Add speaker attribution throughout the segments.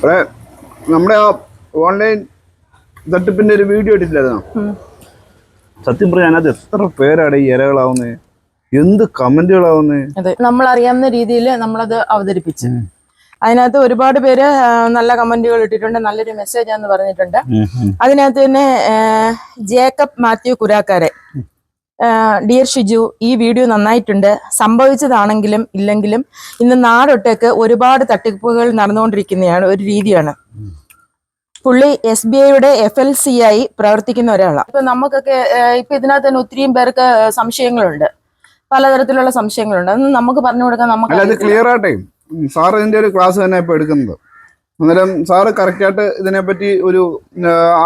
Speaker 1: അവിടെ നമ്മുടെ ആ ഓൺലൈൻ തട്ടിപ്പിന്റെ ഒരു വീഡിയോ ഇട്ടില്ലായിരുന്നോ സത്യം പറഞ്ഞാൽ അത് എത്ര പേരാണ് ഈ ഇരകളാവുന്നത് എന്ത് കമന്റുകളാവുന്നത്
Speaker 2: അതെ നമ്മൾ അറിയാവുന്ന രീതിയിൽ നമ്മളത് അവതരിപ്പിച്ചു. അതിനകത്ത് ഒരുപാട് പേര് നല്ല കമന്റുകൾ ഇട്ടിട്ടുണ്ട് നല്ലൊരു മെസ്സേജ് ആണെന്ന് പറഞ്ഞിട്ടുണ്ട്. അതിനകത്ത് തന്നെ ജേക്കബ് മാത്യു കുരാക്കാരെ. ഡിയർ ഷിജു ഈ വീഡിയോ നന്നായിട്ടുണ്ട്. സംഭവിച്ചതാണെങ്കിലും ഇല്ലെങ്കിലും ഇന്ന് നാടൊട്ടേക്ക് ഒരുപാട് തട്ടിപ്പുകൾ നടന്നുകൊണ്ടിരിക്കുന്നതാണ് ഒരു രീതിയാണ്. പുള്ളി എസ് ബി ഐയുടെ എഫ് എൽ സി ആയി പ്രവർത്തിക്കുന്ന ഒരാളാണ്. ഇപ്പൊ നമുക്കൊക്കെ ഇപ്പൊ ഇതിനകത്ത് തന്നെ ഒത്തിരിയും പേർക്ക് സംശയങ്ങളുണ്ട്. പലതരത്തിലുള്ള സംശയങ്ങളുണ്ട്. അത് നമുക്ക് പറഞ്ഞു കൊടുക്കാൻ നമുക്ക്
Speaker 1: ക്ലിയർ ആട്ടെ. സാർ ഇതിന്റെ ഒരു ക്ലാസ് തന്നെ ഇപ്പൊ എടുക്കുന്നത്. അന്നേരം സാറ് കറക്റ്റ് ആയിട്ട് ഇതിനെപ്പറ്റി ഒരു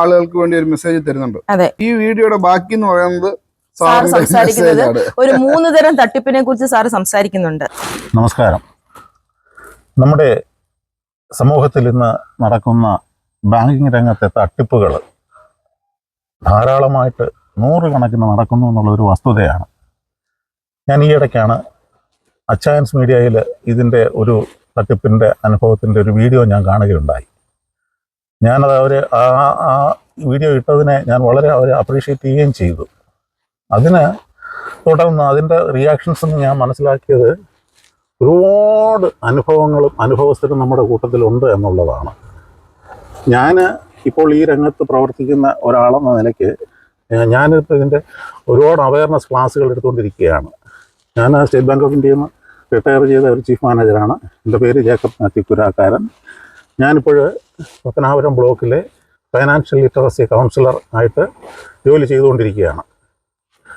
Speaker 1: ആളുകൾക്ക് വേണ്ടി ഒരു മെസ്സേജ് തരുന്നുണ്ട്. ഈ വീഡിയോയുടെ ബാക്കി എന്ന് പറയുന്നത്
Speaker 2: സാർ
Speaker 1: സാറിന്റെ
Speaker 2: സംസാരിക്കുന്നത് ഒരു മൂന്ന് തരം തട്ടിപ്പിനെ കുറിച്ച് സാറ് സംസാരിക്കുന്നുണ്ട്.
Speaker 3: നമസ്കാരം. നമ്മുടെ സമൂഹത്തിൽ ഇന്ന് നടക്കുന്ന ബാങ്കിങ് രംഗത്തെ തട്ടിപ്പുകൾ ധാരാളമായിട്ട് നൂറുകണക്കിന് നടക്കുന്നു എന്നുള്ള ഒരു വസ്തുതയാണ്. ഞാൻ ഈ ഇടയ്ക്കാണ് അച്ചായൻസ് മീഡിയയിൽ ഇതിന്റെ ഒരു തട്ടിപ്പിന്റെ അനുഭവത്തിന്റെ ഒരു വീഡിയോ ഞാൻ കാണുകയുണ്ടായി. ഞാനത് അവർ ആ ആ വീഡിയോ ഇട്ടതിനെ ഞാൻ വളരെ അവരെ അപ്രീഷിയേറ്റ് ചെയ്യുകയും ചെയ്തു. അതിന് തുടർന്ന് അതിന്റെ റിയാക്ഷൻസ് എന്ന് ഞാൻ മനസ്സിലാക്കിയത് ഒരുപാട് അനുഭവങ്ങളും അനുഭവസ്ഥരും നമ്മുടെ കൂട്ടത്തിലുണ്ട് എന്നുള്ളതാണ്. ഞാൻ ഇപ്പോൾ ഈ രംഗത്ത് പ്രവർത്തിക്കുന്ന ഒരാളെന്ന നിലയ്ക്ക് ഞാനിപ്പോൾ ഇതിന്റെ ഒരുപാട് അവയർനെസ് ക്ലാസ്സുകൾ എടുത്തുകൊണ്ടിരിക്കുകയാണ്. ഞാൻ സ്റ്റേറ്റ് ബാങ്ക് ഓഫ് ഇന്ത്യയിൽ നിന്ന് റിട്ടയർ ചെയ്ത ഒരു ചീഫ് മാനേജറാണ് എന്റെ പേര് ജേക്കബ് മാത്യു കുരാക്കാരൻ ഞാനിപ്പോൾ പത്തനാപുരം ബ്ലോക്കിലെ ഫൈനാൻഷ്യൽ ലിറ്ററസി കൗൺസിലർ ആയിട്ട് ജോലി ചെയ്തുകൊണ്ടിരിക്കുകയാണ്.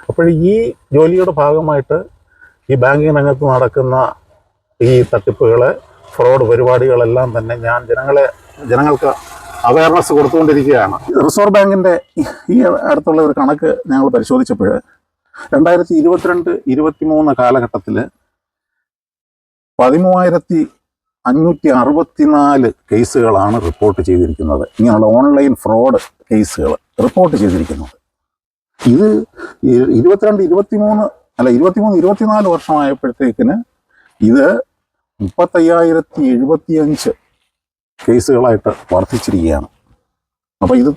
Speaker 3: അപ്പോൾ ഈ ജോലിയുടെ ഭാഗമായിട്ട് ഈ ബാങ്കിങ് രംഗത്ത് നടക്കുന്ന ഈ തട്ടിപ്പുകൾ ഫ്രോഡ് പരിപാടികളെല്ലാം തന്നെ ഞാൻ ജനങ്ങളെ ജനങ്ങൾക്ക് അവയർനെസ് കൊടുത്തുകൊണ്ടിരിക്കുകയാണ്. റിസർവ് ബാങ്കിന്റെ ഈ അടുത്തുള്ള ഒരു കണക്ക് ഞങ്ങൾ പരിശോധിച്ചപ്പോൾ രണ്ടായിരത്തി ഇരുപത്തിരണ്ട് ഇരുപത്തിമൂന്ന് കാലഘട്ടത്തിൽ പതിമൂവായിരത്തി അഞ്ഞൂറ്റി അറുപത്തിനാല് കേസുകളാണ് റിപ്പോർട്ട് ചെയ്തിരിക്കുന്നത്. ഇങ്ങനെയുള്ള ഓൺലൈൻ ഫ്രോഡ് കേസുകൾ റിപ്പോർട്ട് ചെയ്തിരിക്കുന്നത് ഇത് ഇരുപത്തിരണ്ട് ഇരുപത്തിമൂന്ന് അല്ല ഇരുപത്തിമൂന്ന് ഇരുപത്തിനാല് വർഷമായപ്പോഴത്തേക്കിന് ഇത് മുപ്പത്തയ്യായിരത്തി എഴുപത്തിയഞ്ച് കേസുകളായിട്ട് വർദ്ധിച്ചിരിക്കുകയാണ്. അപ്പോൾ ഇത്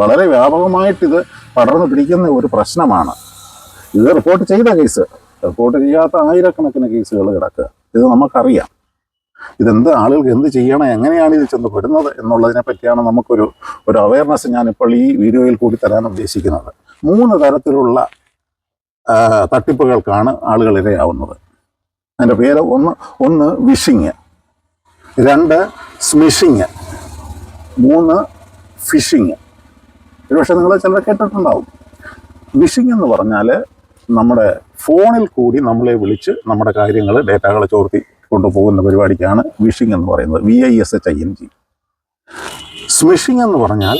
Speaker 3: വളരെ വ്യാപകമായിട്ട് ഇത് പടർന്നു പിടിക്കുന്ന ഒരു പ്രശ്നമാണ്. ഇത് റിപ്പോർട്ട് ചെയ്ത കേസ് റിപ്പോർട്ട് ചെയ്യാത്ത ആയിരക്കണക്കിന് കേസുകൾ കിടക്കുക. ഇത് നമുക്കറിയാം. ഇതെന്ത് ആളുകൾക്ക് എന്ത് ചെയ്യണം എങ്ങനെയാണ് ഇത് ചെന്ന് പെടുന്നത് എന്നുള്ളതിനെ പറ്റിയാണ് നമുക്കൊരു ഒരു അവയർനെസ് ഞാനിപ്പോൾ ഈ വീഡിയോയിൽ കൂടി തരാൻ ഉദ്ദേശിക്കുന്നത്. മൂന്ന് തരത്തിലുള്ള തട്ടിപ്പുകൾക്കാണ് ആളുകൾ ഇരയാവുന്നത്. അതിന്റെ പേര് ഒന്ന് ഒന്ന് വിഷിങ് രണ്ട് സ്മിഷിങ് മൂന്ന് ഫിഷിങ് ഒരുപക്ഷെ നിങ്ങൾ ചിലർ കേട്ടിട്ടുണ്ടാവും. വിഷിങ് എന്ന് പറഞ്ഞാൽ നമ്മുടെ ഫോണിൽ കൂടി നമ്മളെ വിളിച്ച് നമ്മുടെ കാര്യങ്ങൾ ഡേറ്റകൾ ചോർത്തി കൊണ്ടുപോകുന്ന പരിപാടിക്കാണ് വിഷിങ് എന്ന് പറയുന്നത്. V I S H I N G smishing എന്ന് പറഞ്ഞാൽ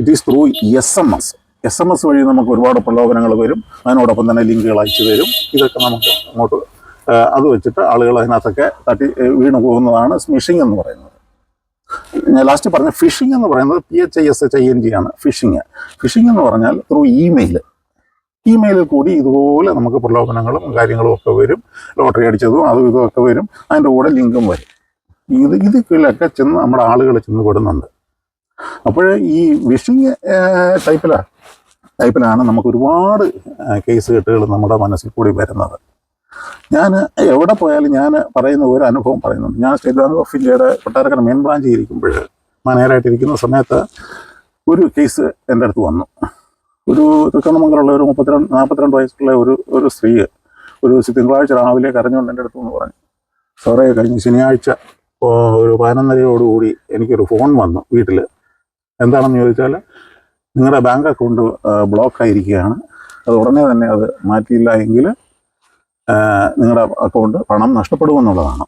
Speaker 3: it is through S M S S M S വഴി നമുക്ക് ഒരുപാട് പ്രലോഭനങ്ങൾ വരും. അതിനോടൊപ്പം തന്നെ ലിങ്കുകൾ അയച്ചു തരും. ഇതൊക്കെ നമുക്ക് അങ്ങോട്ട് അത് വെച്ചിട്ട് ആളുകൾ അതിനകത്തൊക്കെ തട്ടി വീണു പോകുന്നതാണ് സ്മിഷിംഗ് എന്ന് പറയുന്നത്. ഞാൻ ലാസ്റ്റ് പറഞ്ഞ ഫിഷിംഗ് എന്ന് പറയുന്നത് P H I S H I N G ആണ്. ഫിഷിംഗ് ഫിഷിംഗ് എന്ന് പറഞ്ഞാൽ ത്രൂ ഇമെയിൽ ഇമെയിലിൽ കൂടി ഇതുപോലെ നമുക്ക് പ്രലോഭനങ്ങളും കാര്യങ്ങളും ഒക്കെ വരും. ലോട്ടറി അടിച്ചതും അതും ഇതും ഒക്കെ വരും. അതിന്റെ കൂടെ ലിങ്കും വരും. ഇത് ഇത് കീഴിലൊക്കെ ചെന്ന് നമ്മുടെ ആളുകൾ ചെന്ന് പെടുന്നുണ്ട്. അപ്പോൾ ഈ വിഷിങ് ടൈപ്പിലാണ് ടൈപ്പിലാണ് നമുക്ക് ഒരുപാട് കേസ് കെട്ടുകൾ നമ്മുടെ മനസ്സിൽ കൂടി വരുന്നത്. ഞാൻ എവിടെ പോയാലും ഞാൻ പറയുന്ന ഒരു അനുഭവം പറയുന്നുണ്ട്. ഞാൻ സ്റ്റേറ്റ് ബാങ്ക് ഓഫ് ഇന്ത്യയുടെ കൊട്ടാരക്കര മെയിൻ ബ്രാഞ്ചിൽ ഇരിക്കുമ്പോൾ മാനേജറായിട്ടിരിക്കുന്ന സമയത്ത് ഒരു കേസ് എന്റെ അടുത്ത് വന്നു. ഒരു തൃക്കണ്ണമംഗലുള്ള ഒരു മുപ്പത്തിരണ്ട് നാൽപ്പത്തിരണ്ട് വയസ്സുള്ള ഒരു ഒരു സ്ത്രീ ഒരു തിങ്കളാഴ്ച രാവിലെ കരഞ്ഞുകൊണ്ട് എന്റെ അടുത്ത് പറഞ്ഞു സാറേ കഴിഞ്ഞ ശനിയാഴ്ച ഒരു പതിനൊന്നരയോടുകൂടി എനിക്കൊരു ഫോൺ വന്നു വീട്ടിൽ എന്താണെന്ന് ചോദിച്ചാൽ നിങ്ങളുടെ ബാങ്ക് അക്കൗണ്ട് ബ്ലോക്ക് ആയിരിക്കുകയാണ്. അത് ഉടനെ തന്നെ അത് മാറ്റിയില്ല എങ്കിൽ നിങ്ങളുടെ അക്കൗണ്ട് പണം നഷ്ടപ്പെടുമെന്നുള്ളതാണ്.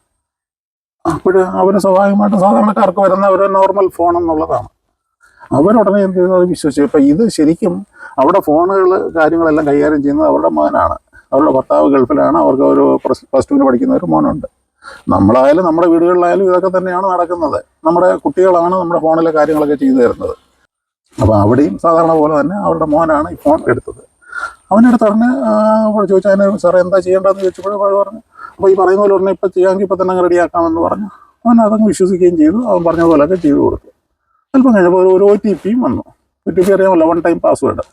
Speaker 3: അപ്പോൾ അവർ സ്വാഭാവികമായിട്ടും സാധാരണക്കാർക്ക് വരുന്ന ഒരു നോർമൽ ഫോൺ എന്നുള്ളതാണ്. അവരുടനെ എന്ത് ചെയ്തു അത് വിശ്വസിച്ചു. ഇപ്പം ഇത് ശരിക്കും അവിടെ ഫോണുകൾ കാര്യങ്ങളെല്ലാം കൈകാര്യം ചെയ്യുന്നത് അവരുടെ മകനാണ് അവരുടെ ഭർത്താവ് ഗൾഫിലാണ്. അവർക്ക് ഒരു പ്ലസ് ടുവിന് പഠിക്കുന്ന ഒരു മോനുണ്ട്. നമ്മളായാലും നമ്മുടെ വീടുകളിലായാലും ഇതൊക്കെ തന്നെയാണ് നടക്കുന്നത്. നമ്മുടെ കുട്ടികളാണ് നമ്മുടെ ഫോണിലെ കാര്യങ്ങളൊക്കെ ചെയ്തു തരുന്നത്. അപ്പോൾ അവിടെയും സാധാരണ പോലെ തന്നെ അവരുടെ മോനാണ് ഈ ഫോൺ എടുത്തത്. അവനെടുത്ത് ഉടനെ ചോദിച്ചാൽ അതിന് സാറേ എന്താ ചെയ്യേണ്ടതെന്ന് ചോദിച്ചപ്പോൾ പറഞ്ഞു അപ്പോൾ ഈ പറയുന്ന പോലെ ഉടനെ ഇപ്പോൾ ചെയ്യാമെങ്കിൽ ഇപ്പോൾ തന്നെ റെഡിയാക്കാമെന്ന് പറഞ്ഞു. അവൻ അതങ്ങ് വിശ്വസിക്കുകയും ചെയ്തു. അവൻ പറഞ്ഞ പോലെയൊക്കെ ചെയ്തു കൊടുത്തു. അല്പം കഴിഞ്ഞപ്പോൾ ഒരു ഒ ടി പിയും വന്നു. ഒ ടി പി അറിയാമല്ലോ വൺ ടൈം പാസ്വേഡ്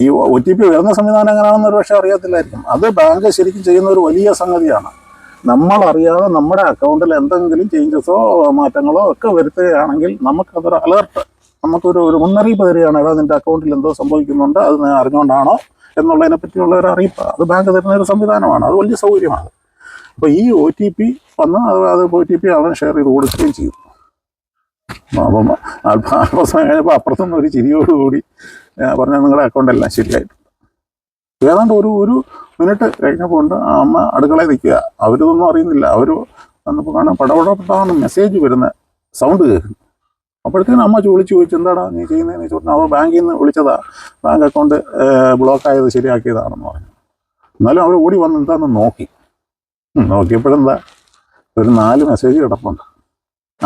Speaker 3: ഈ ഒ ടി പി വരുന്ന സംവിധാനം എങ്ങനെയാണെന്ന് ഒരു പക്ഷേ അറിയത്തില്ലായിരിക്കും. അത് ബാങ്ക് ശരിക്കും ചെയ്യുന്ന ഒരു വലിയ സംഗതിയാണ്. നമ്മൾ അറിയാതെ നമ്മുടെ അക്കൗണ്ടിൽ എന്തെങ്കിലും ചേഞ്ചസോ മാറ്റങ്ങളോ ഒക്കെ വരുത്തുകയാണെങ്കിൽ നമുക്കതൊരു അലർട്ട് നമുക്കൊരു ഒരു മുന്നറിയിപ്പ് തരികയാണ് എടാ നിന്റെ അക്കൗണ്ടിൽ എന്തോ സംഭവിക്കുന്നുണ്ട് അത് നീ അറിഞ്ഞുകൊണ്ടാണോ എന്നുള്ളതിനെ പറ്റിയുള്ള ഒരു അറിയിപ്പ്. അത് ബാങ്ക് തരുന്ന ഒരു സംവിധാനമാണ് അത് വലിയ സൗകര്യമാണ്. അപ്പോൾ ഈ ഒ ടി പി വന്ന് അത് ഒ ടി പി അവൻ ഷെയർ ചെയ്ത് കൊടുക്കുകയും ചെയ്യും അപ്പം അല്പ അല്പസമയം കഴിഞ്ഞപ്പോൾ അപ്പുറത്തുനിന്ന് ഒരു ചിരിയോടുകൂടി പറഞ്ഞാൽ പറഞ്ഞ നിങ്ങളുടെ അക്കൗണ്ട് എല്ലാം ശരിയായിട്ടുണ്ട്. ഏതാണ്ട് ഒരു ഒരു മിനിറ്റ് കഴിഞ്ഞപ്പോൾ ഉണ്ട് അമ്മ അടുക്കളയിൽ നിൽക്കുക. അവരിതൊന്നും അറിയുന്നില്ല. അവർ വന്നപ്പോൾ കാണാൻ പടപടപ്പെട്ടാണ് മെസ്സേജ് വരുന്ന സൗണ്ട് കേൾക്കുന്നു. അപ്പോഴത്തേനും അമ്മ ചോദിച്ചു ചോദിച്ചു എന്താടാ നീ ചെയ്യുന്നതെന്ന് ചോദിച്ചു അവർ ബാങ്കിൽ നിന്ന് വിളിച്ചതാ. ബാങ്ക് അക്കൗണ്ട് ബ്ലോക്ക് ആയത് ശരിയാക്കിയതാണെന്ന് പറഞ്ഞു. എന്നാലും അവർ ഓടി വന്ന് എന്താണെന്ന് നോക്കി. നോക്കിയപ്പോഴെന്താ? ഒരു നാല് മെസ്സേജ് കിടപ്പുണ്ട്.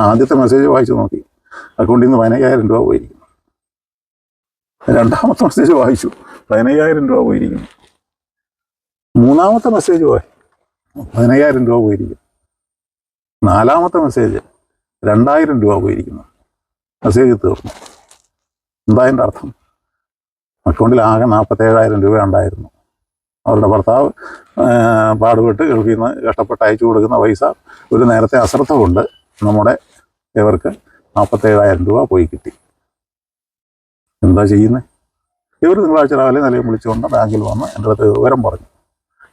Speaker 3: ആദ്യത്തെ മെസ്സേജ് വായിച്ചു നോക്കി. അക്കൗണ്ടിൽ നിന്ന് പതിനയ്യായിരം രൂപ പോയിരിക്കുന്നു. രണ്ടാമത്തെ മെസ്സേജ് വായിച്ചു. പതിനയ്യായിരം രൂപ പോയിരിക്കുന്നു. മൂന്നാമത്തെ മെസ്സേജ് പോയി പതിനയ്യായിരം രൂപ പോയിരിക്കുന്നു. നാലാമത്തെ മെസ്സേജ് രണ്ടായിരം രൂപ പോയിരിക്കുന്നു. മെസ്സേജ് തീർന്നു എന്താ അതിന്റെ അർത്ഥം? അക്കൗണ്ടിൽ ആകെ നാൽപ്പത്തേഴായിരം രൂപ ഉണ്ടായിരുന്നു. അവരുടെ ഭർത്താവ് പാടുപെട്ട് ഗൾഫിൽ നിന്ന് കഷ്ടപ്പെട്ട് അയച്ചു കൊടുക്കുന്ന പൈസ ഒരു നേരത്തെ അശ്രദ്ധ കൊണ്ട് നമ്മുടെ ഇവർക്ക് നാൽപ്പത്തേഴായിരം രൂപ പോയി കിട്ടി. എന്താ ചെയ്യുന്നത് ഇവർ തിങ്കളാഴ്ച രാവിലെ നിലയം വിളിച്ചുകൊണ്ട് ബാങ്കിൽ വന്ന് എന്റെ അടുത്ത് വിവരം പറഞ്ഞു.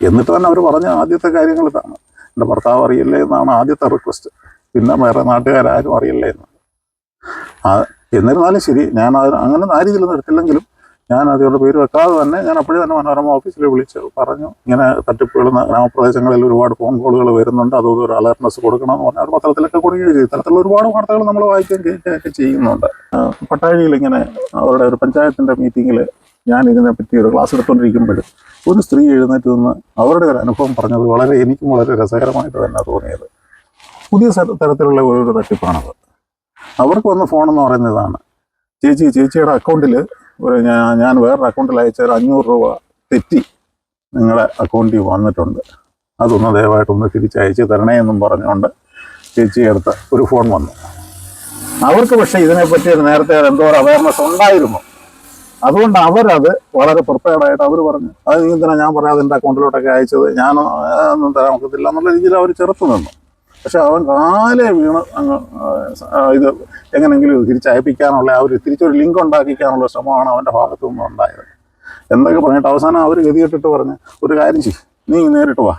Speaker 3: എന്നിട്ട് തന്നെ അവർ പറഞ്ഞ ആദ്യത്തെ കാര്യങ്ങൾ ഇതാണ്. എന്റെ ഭർത്താവ് അറിയില്ലേ എന്നാണ് ആദ്യത്തെ റിക്വസ്റ്റ്. പിന്നെ വേറെ നാട്ടുകാരും അറിയില്ലേ എന്ന്. എന്നിരുന്നാലും ശരി ഞാൻ അങ്ങനെ ആ രീതിയിലൊന്നും എടുത്തില്ലെങ്കിലും ഞാൻ അതിയുടെ പേര് വെക്കാതെ തന്നെ ഞാൻ അപ്പോഴേ തന്നെ മനോരമ ഓഫീസിൽ വിളിച്ച് പറഞ്ഞു. ഇങ്ങനെ തട്ടിപ്പുകൾ ഗ്രാമപ്രദേശങ്ങളിൽ ഒരുപാട് ഫോൺ കോളുകൾ വരുന്നുണ്ട്. അതും ഒരു അലർട്ട്നെസ് കൊടുക്കണമെന്ന് പറഞ്ഞാൽ ഒരു പത്രത്തിലൊക്കെ കൊടുക്കുകയും ചെയ്തു ഇത്തരത്തിലുള്ള ഒരുപാട് വാർത്തകൾ നമ്മൾ വായിക്കുകയും കേൾക്കുകയൊക്കെ ചെയ്യുന്നുണ്ട്. പട്ടാഴിയിൽ ഇങ്ങനെ അവരുടെ ഒരു പഞ്ചായത്തിന്റെ മീറ്റിങ്ങിൽ ഞാൻ ഇതിനെപ്പറ്റി ഒരു ക്ലാസ് എടുത്തുകൊണ്ടിരിക്കുമ്പോൾ ഒരു സ്ത്രീ എഴുന്നേറ്റ് നിന്ന് അവരുടെ ഒരു അനുഭവം പറഞ്ഞത് വളരെ എനിക്കും വളരെ രസകരമായിട്ട് തന്നെ തോന്നിയത്. പുതിയ തരത്തിലുള്ള ഒരു തട്ടിപ്പാണത്. അവർക്ക് വന്ന ഫോണെന്ന് പറയുന്നത് ഇതാണ്. ചേച്ചി ചേച്ചിയുടെ അക്കൗണ്ടിൽ ഒരു ഞാൻ വേറൊരു അക്കൗണ്ടിൽ അയച്ച ഒരു അഞ്ഞൂറ് രൂപ തെറ്റി നിങ്ങളുടെ അക്കൗണ്ടിൽ വന്നിട്ടുണ്ട്. അതൊന്ന് ദയവായിട്ടൊന്ന് തിരിച്ചയച്ച് തരണേ എന്നും പറഞ്ഞുകൊണ്ട് ചേച്ചി എടുത്ത ഒരു ഫോൺ വന്നു. അവർക്ക് പക്ഷേ ഇതിനെപ്പറ്റി നേരത്തെ എന്തോ ഒരു അവയർനെസ് ഉണ്ടായിരുന്നു. അതുകൊണ്ട് അവരത് വളരെ പ്രിപ്പയർഡായിട്ട് അവർ പറഞ്ഞു. അത് നീ ഞാൻ പറയാതെ എന്റെ അക്കൗണ്ടിലോട്ടൊക്കെ അയച്ചത്? ഞാൻ ഒന്നും തരാൻ ഒക്കത്തില്ല എന്നുള്ള രീതിയിൽ അവർ ചെറുത്ത് നിന്നു. പക്ഷെ അവൻ കാലെ വീണ് അങ്ങ് ഇത് എങ്ങനെങ്കിലും തിരിച്ചയപ്പിക്കാനുള്ള ആ ഒരു തിരിച്ചൊരു ലിങ്ക് ഉണ്ടാക്കിക്കാനുള്ള ശ്രമമാണ് അവന്റെ ഭാഗത്തു നിന്ന് ഉണ്ടായത് എന്തൊക്കെ പറഞ്ഞിട്ട് അവസാനം അവർ ഗതികെട്ടിട്ട് പറഞ്ഞ് ഒരു കാര്യം ചെയ്യും നീ നേരിട്ട് വാ.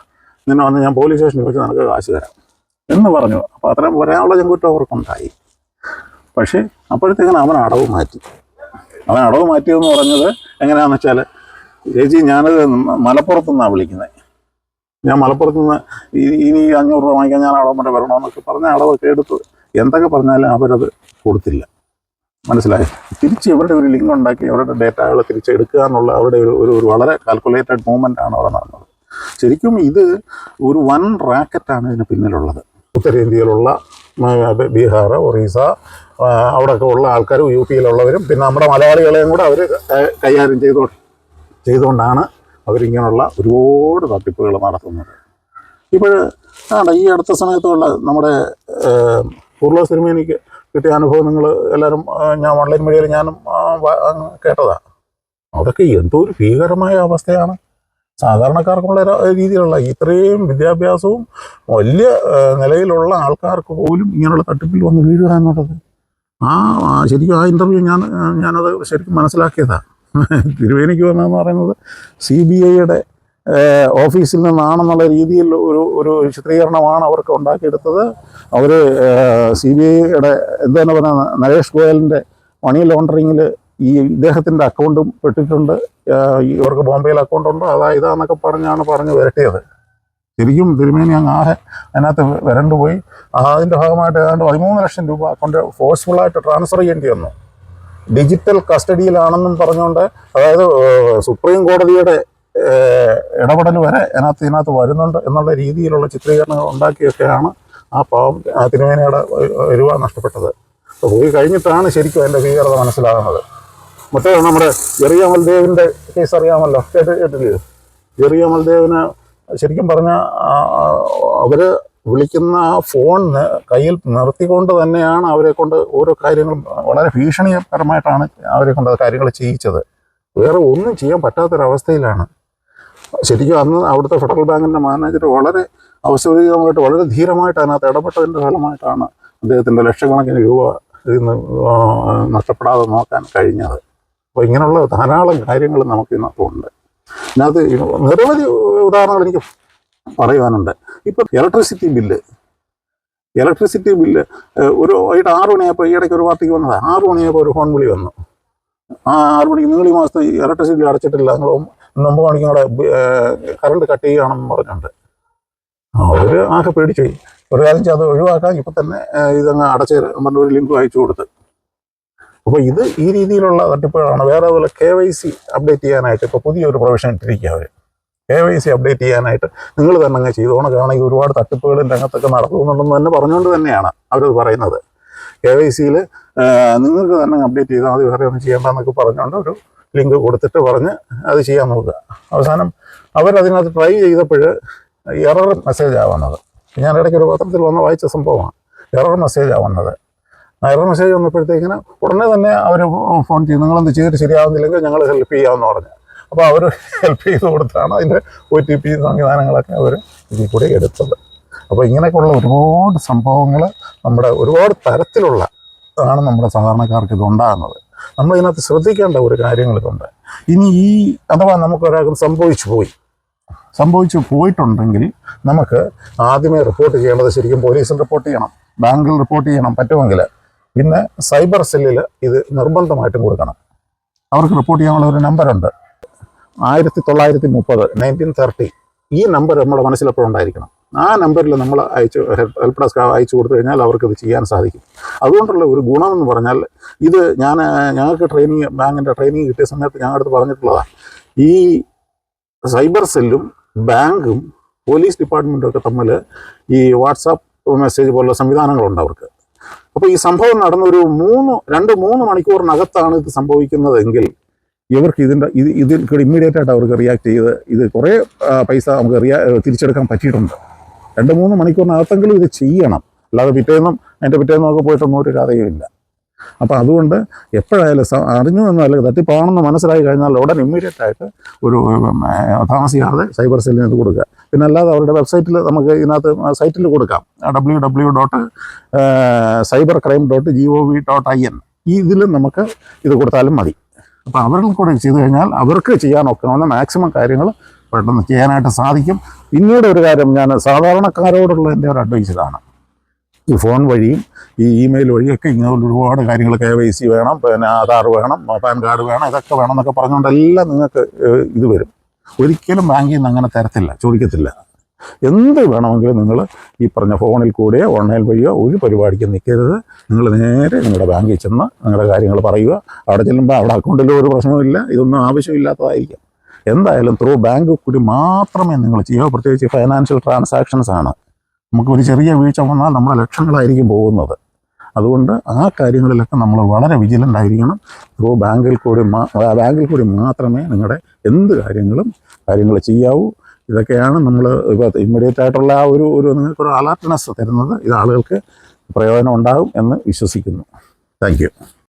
Speaker 3: നിന്നെ വന്ന് ഞാൻ പോലീസ് സ്റ്റേഷനിൽ വെച്ച് നിനക്ക് കാശ് തരാം. എന്ന് പറഞ്ഞു. അപ്പോൾ അത്രയും പറയാനുള്ള ചെങ്കുറ്റം അവർക്കുണ്ടായി. പക്ഷേ അപ്പോഴത്തേക്കാണ് അവൻ അടവ് മാറ്റി. അവൻ അടവ് മാറ്റിയതെന്ന് പറഞ്ഞത് എങ്ങനെയാണെന്ന് വെച്ചാൽ ചേച്ചി ഞാനത് മലപ്പുറത്തു നിന്നാണ് വിളിക്കുന്നത് ഞാൻ മലപ്പുറത്ത് നിന്ന് ഇനി അഞ്ഞൂറ് രൂപ വാങ്ങിക്കാൻ ഞാൻ അടവ് വരെ വരണമെന്നൊക്കെ പറഞ്ഞ അടവൊക്കെ എടുത്ത് എന്തൊക്കെ പറഞ്ഞാലും അവരത് കൊടുത്തില്ല. മനസ്സിലായി? തിരിച്ച് ഇവരുടെ ഒരു ലിങ്ക് ഉണ്ടാക്കി അവരുടെ ഡേറ്റകൾ തിരിച്ചെടുക്കുക എന്നുള്ള അവരുടെ ഒരു ഒരു വളരെ കാൽക്കുലേറ്റഡ് മൂവ്മെന്റ് ആണ് അവിടെ നടന്നത്. ശരിക്കും ഇത് ഒരു വൻ റാക്കറ്റാണ് ഇതിന് പിന്നിലുള്ളത്. ഉത്തരേന്ത്യയിലുള്ള ബീഹാർ ഒറീസ അവിടെയൊക്കെ ഉള്ള ആൾക്കാരും യു പിയിലുള്ളവരും പിന്നെ നമ്മുടെ മലയാളികളെയും കൂടെ അവർ കൈകാര്യം ചെയ്തോ ചെയ്തുകൊണ്ടാണ് അവരിങ്ങനെയുള്ള ഒരുപാട് തട്ടിപ്പുകൾ നടത്തുന്നത് ഇപ്പോൾ ആണ് ഈ അടുത്ത സമയത്തുള്ള നമ്മുടെ പൂർവ സിനിമേനിക്ക് കിട്ടിയ അനുഭവം നിങ്ങൾ എല്ലാവരും ഞാൻ ഓൺലൈൻ മീഡിയയിൽ ഞാനും കേട്ടതാണ് കേട്ടതാ. അതൊക്കെ എന്തോ ഒരു ഭീകരമായ അവസ്ഥയാണ്. സാധാരണക്കാർക്കുള്ള രീതിയിലുള്ള ഇത്രയും വിദ്യാഭ്യാസവും വലിയ നിലയിലുള്ള ആൾക്കാർക്ക് പോലും ഇങ്ങനെയുള്ള തട്ടിപ്പിൽ വന്ന് വീഴുക എന്നുള്ളത്. ആ ശരിക്കും ആ ഇന്റർവ്യൂ ഞാൻ ഞാനത് ശരിക്കും മനസ്സിലാക്കിയതാണ് തിരുവേനിക്ക് വന്നതെന്ന് പറയുന്നത് സി ബി ഐയുടെ ഓഫീസിൽ നിന്നാണെന്നുള്ള രീതിയിൽ ഒരു ഒരു ചിത്രീകരണമാണ് അവർക്ക് ഉണ്ടാക്കിയെടുത്തത്. അവർ സി ബി ഐയുടെ എന്താണ് പറയുന്നത് നരേഷ് ഗോയലിന്റെ മണി ലോണ്ടറിങ്ങിൽ ഈ ഇദ്ദേഹത്തിന്റെ അക്കൗണ്ടും പെട്ടിട്ടുണ്ട്. ഇവർക്ക് ബോംബെയിൽ അക്കൗണ്ട് ഉണ്ടോ അതാ ഇതാന്നൊക്കെ പറഞ്ഞാണ് പറഞ്ഞ് വരട്ടിയത്. ശരിക്കും തിരുമേനി അങ്ങ് ആകെ അതിനകത്ത് വരണ്ടു പോയി ആ, അതിന്റെ ഭാഗമായിട്ട് ഏതാണ്ട് പതിമൂന്ന് ലക്ഷം രൂപ അക്കൗണ്ട് ഫോഴ്സ്ഫുള്ളായിട്ട് ട്രാൻസ്ഫർ ചെയ്യേണ്ടി വന്നു. ഡിജിറ്റൽ കസ്റ്റഡിയിലാണെന്നും പറഞ്ഞുകൊണ്ട് അതായത് സുപ്രീം കോടതിയുടെ ഇടപെടൽ വരെ അതിനകത്ത് ഇതിനകത്ത് വരുന്നുണ്ട് എന്നുള്ള രീതിയിലുള്ള ചിത്രീകരണങ്ങൾ ഉണ്ടാക്കിയൊക്കെയാണ് ആ പാവം തിരുമേനയുടെ രൂപ നഷ്ടപ്പെട്ടത്. പോയി കഴിഞ്ഞിട്ടാണ് ശരിക്കും അതിന്റെ ഭീകരത മനസ്സിലാകുന്നത്. മറ്റേ നമ്മുടെ ജെറിയ മൽദേവിന്റെ കേസ് അറിയാമല്ലോ? കേട്ട് കേട്ടില്ലേ? ജെറിയ മൽദേവിന് ശരിക്കും പറഞ്ഞാൽ അവർ വിളിക്കുന്ന ആ കയ്യിൽ നിർത്തിക്കൊണ്ട് തന്നെയാണ് അവരെ കൊണ്ട് ഓരോ കാര്യങ്ങളും വളരെ ഭീഷണിപരമായിട്ടാണ് അവരെ കൊണ്ട് കാര്യങ്ങൾ ചെയ്യിച്ചത്. വേറെ ഒന്നും ചെയ്യാൻ പറ്റാത്തൊരവസ്ഥയിലാണ്. ശരിക്കും അന്ന് അവിടുത്തെ ഫെഡറൽ ബാങ്കിന്റെ മാനേജർ വളരെ അവസരമായിട്ട് വളരെ ധീരമായിട്ട് അതിനകത്ത് ഇടപെട്ടതിന്റെ ഫലമായിട്ടാണ് അദ്ദേഹത്തിന്റെ ലക്ഷക്കണക്കിന് രൂപ ആ, നഷ്ടപ്പെടാതെ നോക്കാൻ കഴിഞ്ഞത്. അപ്പോൾ ഇങ്ങനെയുള്ള ധാരാളം കാര്യങ്ങൾ നമുക്ക് ഇന്നത്തുണ്ട് അതിനകത്ത് നിരവധി ഉദാഹരണങ്ങൾ എനിക്ക് പറയുവാനുണ്ട്. ഇപ്പം ഇലക്ട്രിസിറ്റി ബില്ല് ഇലക്ട്രിസിറ്റി ബില്ല് ഒരു വൈകിട്ട് ആറ് മണിയായപ്പോൾ ഈ ഇടയ്ക്ക് ഒരു പാർട്ടിക്ക് വന്നതാണ് ആറ് മണിയായപ്പോൾ ഒരു ഫോൺ വിളി വന്നു. ആ ആറ് മണിക്ക് നിങ്ങൾ ഈ മാസത്തെ ഇലക്ട്രിസിറ്റി അടച്ചിട്ടില്ല. നിങ്ങൾ ഒമ്പത് മണിക്ക് കൂടെ കറണ്ട് കട്ട് ചെയ്യുകയാണെന്ന് പറഞ്ഞിട്ടുണ്ട് അവർ ആകെ പേടിച്ചു പോയി. ഒരു കാര്യം ചെയ്ത് ഒഴിവാക്കാൻ ഇപ്പം തന്നെ ഇതങ്ങ് അടച്ച് പറഞ്ഞ ഒരു ലിങ്ക് അയച്ചു കൊടുത്ത്. അപ്പോൾ ഇത് ഈ രീതിയിലുള്ള തട്ടിപ്പുകളാണ് വേറെ അതുപോലെ കെ വൈ സി അപ്ഡേറ്റ് ചെയ്യാനായിട്ട് ഇപ്പോൾ പുതിയൊരു പ്രൊവിഷൻ ഇട്ടിരിക്കുക അവർ കെ വൈ സി അപ്ഡേറ്റ് ചെയ്യാനായിട്ട്. നിങ്ങൾ തന്നെ അങ്ങ് ചെയ്തോണം കാരണം ഈ ഒരുപാട് തട്ടിപ്പുകൾ രംഗത്തൊക്കെ നടക്കുന്നുണ്ടെന്ന് തന്നെ പറഞ്ഞുകൊണ്ട് തന്നെയാണ് അവരത് പറയുന്നത്. കെ വൈ സിയിൽ നിങ്ങൾക്ക് തന്നെ അപ്ഡേറ്റ് ചെയ്താൽ മതി. വേറെ ഒന്നും ചെയ്യേണ്ടെന്നൊക്കെ പറഞ്ഞുകൊണ്ട് ഒരു ലിങ്ക് കൊടുത്തിട്ട് പറഞ്ഞ് അത് ചെയ്യാൻ നോക്കുക. അവസാനം അവരതിനകത്ത് ട്രൈ ചെയ്തപ്പോൾ എറർ മെസ്സേജ് ആവുന്നത് ഞാൻ ഇടയ്ക്ക് ഒരു പത്രത്തിൽ വന്ന് വായിച്ച സംഭവമാണ്. എറർ മെസ്സേജ് ആവുന്നത് എറർ മെസ്സേജ് വന്നപ്പോഴത്തേക്കിന് ഉടനെ തന്നെ അവർ ഫോൺ ചെയ്യും നിങ്ങളെന്ത് ചെയ്തിട്ട് ശരിയാവുന്നില്ലെങ്കിൽ ഞങ്ങൾ ഹെൽപ്പ് ചെയ്യാമെന്ന് പറഞ്ഞു. അപ്പോൾ അവർ ഹെൽപ്പ് ചെയ്ത് കൊടുത്താണ് അതിന്റെ ഒ ടി പി സംവിധാനങ്ങളൊക്കെ അവർ ഇതിൽ കൂടി എടുത്തത്. അപ്പോൾ ഇങ്ങനെയൊക്കെയുള്ള ഒരുപാട് സംഭവങ്ങൾ നമ്മുടെ ഒരുപാട് തരത്തിലുള്ള ആണ് നമ്മുടെ സാധാരണക്കാർക്ക് ഇതുണ്ടാകുന്നത് നമ്മൾ ഇതിനകത്ത് ശ്രദ്ധിക്കേണ്ട ഒരു കാര്യങ്ങൾ ഇതുണ്ട്. ഇനി ഈ അഥവാ നമുക്ക് ഒരാൾക്ക് സംഭവിച്ചു പോയി സംഭവിച്ചു പോയിട്ടുണ്ടെങ്കിൽ നമുക്ക് ആദ്യമേ റിപ്പോർട്ട് ചെയ്യേണ്ടത് ശരിക്കും പോലീസിൽ റിപ്പോർട്ട് ചെയ്യണം ബാങ്കിൽ റിപ്പോർട്ട് ചെയ്യണം പറ്റുമെങ്കിൽ പിന്നെ സൈബർ സെല്ലിൽ ഇത് നിർബന്ധമായിട്ടും കൊടുക്കണം. അവർക്ക് റിപ്പോർട്ട് ചെയ്യാനുള്ള ഒരു നമ്പറുണ്ട് ആയിരത്തി തൊള്ളായിരത്തി മുപ്പത് നയന്റീൻ തേർട്ടി ഈ നമ്പർ നമ്മുടെ മനസ്സിലെപ്പോഴും ഉണ്ടായിരിക്കണം. ആ നമ്പറിൽ നമ്മൾ അയച്ചു ഹെൽപ്പ് ഡെസ്ക് അയച്ചു കൊടുത്തു കഴിഞ്ഞാൽ അവർക്ക് ഇത് ചെയ്യാൻ സാധിക്കും. അതുകൊണ്ടുള്ള ഒരു ഗുണം എന്ന് പറഞ്ഞാൽ ഇത് ഞാൻ ഞങ്ങൾക്ക് ട്രെയിനിങ് ബാങ്കിന്റെ ട്രെയിനിങ് കിട്ടിയ സമയത്ത് ഞാൻ അടുത്ത് പറഞ്ഞിട്ടുള്ളതാണ് ഈ സൈബർ സെല്ലും ബാങ്കും പോലീസ് ഡിപ്പാർട്ട്മെന്റും ഒക്കെ തമ്മിൽ ഈ വാട്സാപ്പ് മെസ്സേജ് പോലുള്ള സംവിധാനങ്ങളുണ്ട് അവർക്ക്. അപ്പോൾ ഈ സംഭവം നടന്നൊരു മൂന്ന് രണ്ട് മൂന്ന് മണിക്കൂറിനകത്താണ് ഇത് സംഭവിക്കുന്നതെങ്കിൽ ഇവർക്ക് ഇതിന്റെ ഇത് ഇതിൽ കൂടി ഇമ്മീഡിയറ്റ് ആയിട്ട് അവർക്ക് റിയാക്ട് ചെയ്ത് ഇത് കുറേ പൈസ നമുക്ക് റിയാ തിരിച്ചെടുക്കാൻ പറ്റിയിട്ടുണ്ട്. രണ്ട് മൂന്ന് മണിക്കൂറിനകത്തെങ്കിലും ഇത് ചെയ്യണം. അല്ലാതെ പിറ്റേന്നും അതിന്റെ പിറ്റേന്നും ഒക്കെ പോയിട്ടൊന്നും ഒരു കഥയുമില്ല അപ്പോൾ അതുകൊണ്ട് എപ്പോഴായാലും അറിഞ്ഞു അറിഞ്ഞു എന്നല്ല തട്ടിപ്പാണെന്ന് മനസ്സിലായി കഴിഞ്ഞാൽ ഉടൻ ഇമ്മീഡിയറ്റ് ആയിട്ട് ഒരു താമസിയാതെ സൈബർ സെല്ലിന് ഇത് കൊടുക്കുക. പിന്നെ അല്ലാതെ അവരുടെ വെബ്സൈറ്റിൽ നമുക്ക് ഇതിനകത്ത് സൈറ്റിൽ കൊടുക്കാം W W dot cyber crime dot G O V dot I N ഈ ഇതിലും നമുക്ക് ഇത് കൊടുത്താലും മതി. അപ്പോൾ അവരിൽ കൂടെ ചെയ്തു കഴിഞ്ഞാൽ അവർക്ക് ചെയ്യാൻ ഒക്കാവുന്ന മാക്സിമം കാര്യങ്ങൾ പെട്ടെന്ന് ചെയ്യാനായിട്ട് സാധിക്കും. പിന്നീട് ഒരു കാര്യം ഞാൻ സാധാരണക്കാരോടുള്ള എന്റെ ഒരു അഡ്വൈസ് ഇതാണ്. ഈ ഫോൺ വഴിയും ഈ ഇമെയിൽ വഴിയൊക്കെ ഇങ്ങനെ ഒരുപാട് കാര്യങ്ങൾ കെ വൈ സി വേണം പിന്നെ ആധാർ വേണം പാൻ കാർഡ് വേണം ഇതൊക്കെ വേണം എന്നൊക്കെ പറഞ്ഞുകൊണ്ടെല്ലാം നിങ്ങൾക്ക് ഏഹ്, ഇത് വരും. ഒരിക്കലും ബാങ്കിൽ നിന്ന് അങ്ങനെ തരത്തില്ല ചോദിക്കത്തില്ല. എന്ത് വേണമെങ്കിലും നിങ്ങൾ ഈ പറഞ്ഞ ഫോണിൽ കൂടെയോ ഓൺലൈൻ വഴിയോ ഒരു പരിപാടിക്ക് നിൽക്കരുത്. നിങ്ങൾ നേരെ നിങ്ങളുടെ ബാങ്കിൽ ചെന്ന് നിങ്ങളുടെ കാര്യങ്ങൾ പറയുക. അവിടെ ചെല്ലുമ്പോൾ അവിടെ അക്കൗണ്ടിൽ ഒരു പ്രശ്നവുമില്ല ഇതൊന്നും ആവശ്യമില്ലാത്തതായിരിക്കും. എന്തായാലും ത്രൂ ബാങ്ക് കൂടി മാത്രമേ നിങ്ങൾ ചെയ്യുക പ്രത്യേകിച്ച് ഫൈനാൻഷ്യൽ ട്രാൻസാക്ഷൻസ് ആണ്. നമുക്ക് ഒരു ചെറിയ വീഴ്ച വന്നാൽ നമ്മുടെ ലക്ഷങ്ങളായിരിക്കും പോകുന്നത്. അതുകൊണ്ട് ആ കാര്യങ്ങളിലൊക്കെ നമ്മൾ വളരെ വിജിലന്റ് ആയിരിക്കണം. ത്രൂ ബാങ്കിൽ കൂടി ബാങ്കിൽ കൂടി മാത്രമേ നിങ്ങളുടെ എന്ത് കാര്യങ്ങളും കാര്യങ്ങൾ ചെയ്യാവൂ. ഇതൊക്കെയാണ് നമ്മൾ ഇപ്പോൾ ഇമ്മീഡിയറ്റ് ആയിട്ടുള്ള ആ ഒരു ഒരു നിങ്ങൾക്കൊരു അലർട്ട്നെസ് തരുന്നത്. ഇത് ആളുകൾക്ക് പ്രയോജനം ഉണ്ടാകും എന്ന് വിശ്വസിക്കുന്നു. താങ്ക്